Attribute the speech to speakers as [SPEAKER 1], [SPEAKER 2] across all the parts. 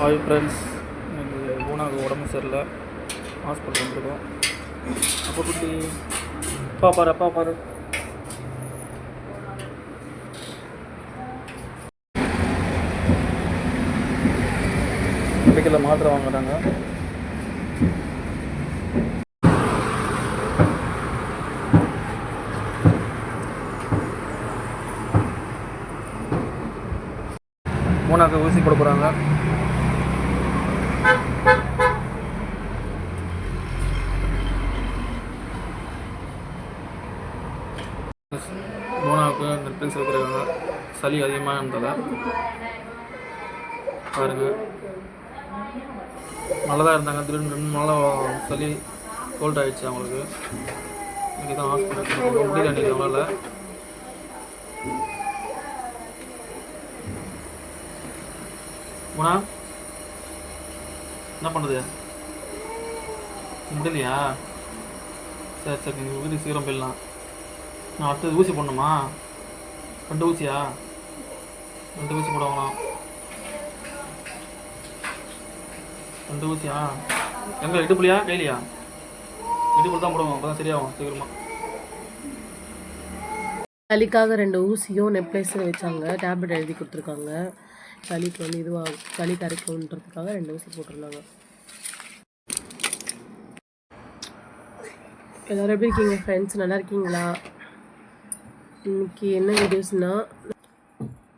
[SPEAKER 1] Hi friends எனக்கு பூனாவுக்கு உடம்பு சரியில்லை. ஹாஸ்பிட்டல் வந்துருக்கோம். அப்போ குட்டி அப்பா பாரு மெடிக்கலில் மாத்திரை வாங்குறாங்க. மூணாக்கு ஊசி போட போகிறாங்க மூணாவுக்கு நெட்ஃப்ளிக்ஸ் சளி அதிகமாக இருந்ததால் பாருங்க. நல்லா தான் இருந்தாங்க. திடீர்னு ரெண்டு நாளாக சளி கோல்ட் ஆகிடுச்சு அவங்களுக்கு. இன்றைக்கி தான் ஹாஸ்பிட்டல் முடியல இன்றைக்கி அவங்களால. குணா என்ன பண்ணுறது முடியலையா? சரி சரி நீங்கள் ஊசி சீக்கிரம் போயிடலாம். நான் அடுத்தது ஊசி போடணுமா? ரெண்டு ஊசியா? ரெண்டு ஊசி போடுவாங்களாம் ரெண்டு ஊசியா? எங்கே இடுப்புலையா கையிலையா இடுப்புல தான் போடுவோம். அப்போ தான் சரியாகும் சீக்கிரமாக
[SPEAKER 2] சளிக்காக ரெண்டு ஊசியும் நெப்ளைஸும் வச்சாங்க. டேப்லெட் எழுதி கொடுத்துருக்காங்க. சளிக்கு வந்து இதுவாக சளி கரைக்கணுன்றதுக்காக ரெண்டு ஊசி போட்டிருந்தாங்க. எல்லோரும் எப்படி இருக்கீங்க ஃப்ரெண்ட்ஸ் நல்லா இருக்கீங்களா? இன்னைக்கு என்ன வீடியோஸ்னால்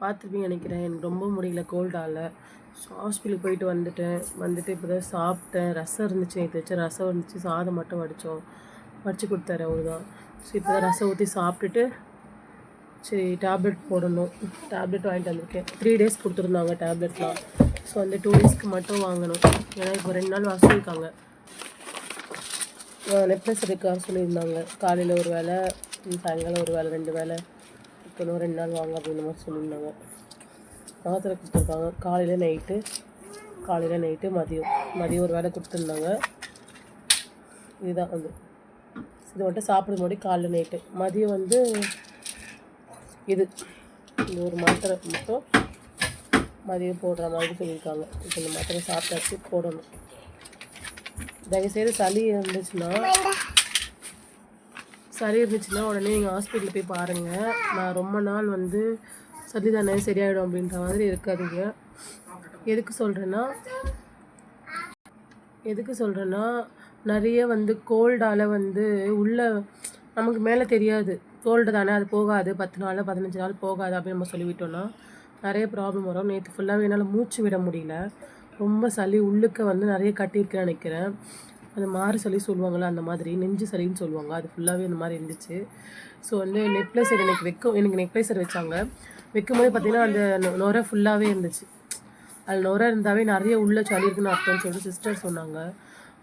[SPEAKER 2] பார்த்துருப்பீங்க நினைக்கிறேன். எனக்கு ரொம்ப முடியல கோல்டால் ஸோ ஹாஸ்பிட்டலுக்கு போயிட்டு வந்துட்டேன். வந்துட்டு இப்போ தான் சாப்பிட்டேன். ரசம் இருந்துச்சு. நேற்று வச்சு ரசம் இருந்துச்சு. சாதம் மட்டும் வடித்தோம் வடித்து கொடுத்தாரு அவர் தான் ஸோ இப்போ தான் ரசம் ஊற்றி சாப்பிட்டுட்டு சரி டேப்லெட் போடணும். டேப்லெட் வாங்கிட்டு வந்திருக்கேன். த்ரீ டேஸ் கொடுத்துருந்தாங்க டேப்லெட்லாம் ஸோ அந்த டூ டேஸ்க்கு மட்டும் வாங்கணும். ஏன்னா இப்போ ரெண்டு நாள் வாசிருக்காங்க நெப்ளஸ் இருக்கான்னு சொல்லியிருந்தாங்க. காலையில் ஒரு வேளை சாயங்காலம் ஒரு வேளை ரெண்டு வேளை. இருக்கணும் ரெண்டு நாள் வாங்க அப்படின்ற மாதிரி சொல்லியிருந்தாங்க. மாத்திரை கொடுத்துருக்காங்க. காலையில் நைட்டு காலையில் நைட்டு மதியம் மதியம் ஒரு வேளை கொடுத்துருந்தாங்க. இதுதான் வந்து. இது மட்டும் சாப்பிடும் முன்னாடி காலைல நைட்டு. மதியம் வந்து இது. இந்த ஒரு மாத்திரை மட்டும் மதியம் போடுற மாதிரி சொல்லியிருக்காங்க. இப்போ இந்த மாத்திரை சாப்பிட்டாச்சு போடணும். தயவுசெய்து சளி இருந்துச்சுன்னா சளி இருந்துச்சுன்னா உடனே நீங்கள் ஹாஸ்பிட்டல் போய் பாருங்கள் நான் ரொம்ப நாள் வந்து சளி தானே சரியாயிடும் அப்படின்ற மாதிரி இருக்காதீங்க. எதுக்கு சொல்கிறேன்னா எதுக்கு சொல்கிறேன்னா நிறைய வந்து கோல்டால் வந்து உள்ள நமக்கு மேலே தெரியாது. கோல்டு தானே அது போகாது. பத்து நாள் பதினஞ்சு நாள் போகாது அப்படின்னு நம்ம சொல்லிவிட்டோம்னா நிறைய ப்ராப்ளம் வரும். நேற்று ஃபுல்லாகவே என்னால் மூச்சு விட முடியல. ரொம்ப சளி உள்ளுக்க வந்து நிறைய கட்டியிருக்குன்னு நினைக்கிறேன். அந்த மாறு சளி சொல்லுவாங்கள்ல அந்த மாதிரி நெஞ்சு சளின்னு சொல்லுவாங்க. அது ஃபுல்லாகவே அந்த மாதிரி இருந்துச்சு. ஸோ வந்து நெக்லஸர் எனக்கு வைக்க எனக்கு நெக்லைசர் வச்சாங்க. வைக்கும்போது பார்த்தீங்கன்னா அந்த நொ- நுரை ஃபுல்லாகவே இருந்துச்சு. அது நுரை இருந்தாவே நிறைய உள்ள சளி இருக்குன்னு அர்த்தம்னு சொல்லிட்டு சிஸ்டர் சொன்னாங்க.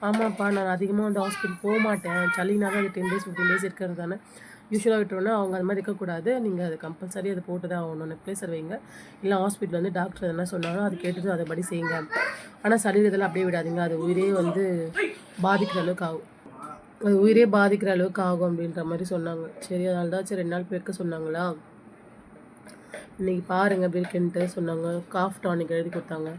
[SPEAKER 2] ஆமாப்பா நான் அதிகமாக வந்து ஹாஸ்பிட்டல் போக மாட்டேன் சளினாவே அது டென் டேஸ் ஃபிஃப்டீன் டேஸ் இருக்கிறது தானே யூஸ்வலாக விட்டோன்னா அவங்க அது மாதிரி இருக்கக்கூடாது. நீங்கள் அது கம்பல்சரி அதை போட்டு தான் ஆகணும். நெக்லேசர் வைங்க. இல்லை ஹாஸ்பிட்டல் வந்து டாக்டர் என்ன சொன்னாலும் அது கேட்டுட்டு அதைப்படி செய்யுங்க. ஆனால் சளி இதெல்லாம் அப்படியே விடாதீங்க. அது உயிரே வந்து பாதிக்கிற அளவுக்கு ஆகும். அது உயிரே பாதிக்கிற அளவுக்கு ஆகும் அப்படின்ற மாதிரி சொன்னாங்க. சரி அதனால தான் சரி ரெண்டு நாள் போய் சொன்னாங்களா? இன்னைக்கு பாருங்க எப்படி இருக்குன்ட்டு சொன்னாங்க. காஃப் டானிக் எழுதி கொடுத்தாங்க.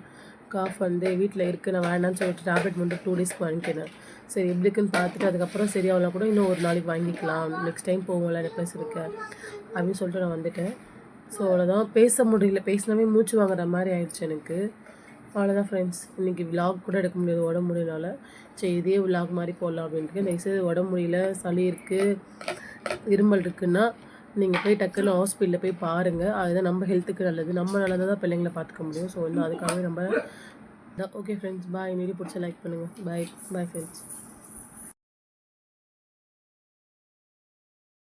[SPEAKER 2] காஃப் வந்து வீட்டில் இருக்கு நான் வேணாம்னு சொல்லிட்டு டேப்லெட் மட்டும் டூ டேஸ்க்கு வாங்கிக்கிறேன் சரி எப்படி இருக்குன்னு பார்த்துட்டு அதுக்கப்புறம் சரியாகலாம் கூட இன்னும் ஒரு நாளைக்கு வாங்கிக்கலாம். நெக்ஸ்ட் டைம் போவோம்ல ப்ளஸ் இருக்க? அப்படின்னு சொல்லிட்டு நான் வந்துட்டேன். ஸோ அவ்வளோதான் பேச முடியல. பேசினாவே மூச்சு வாங்குற மாதிரி ஆயிடுச்சு எனக்கு. அவ்வளோதான் ஃப்ரெண்ட்ஸ் இன்றைக்கி விலாக் கூட எடுக்க முடியாது உடம்பு முடியனால சரி இதே விலாக் மாதிரி போடலாம் அப்படின்ட்டு தயவுசெய்து உடம்பு முடியல சளி இருக்குது இருமல் இருக்குன்னா நீங்கள் போய் டக்குன்னு ஹாஸ்பிட்டலில் போய் பாருங்கள் அதுதான் நம்ம ஹெல்த்துக்கு நல்லது. நம்ம நல்லதாக தான் பிள்ளைங்களை பார்த்துக்க முடியும். ஸோ வந்து அதுக்காகவே நம்ம ஓகே ஃப்ரெண்ட்ஸ் பாய் வீடியோ பிடிச்ச லைக் பண்ணுங்கள் பாய் பாய் ஃப்ரெண்ட்ஸ்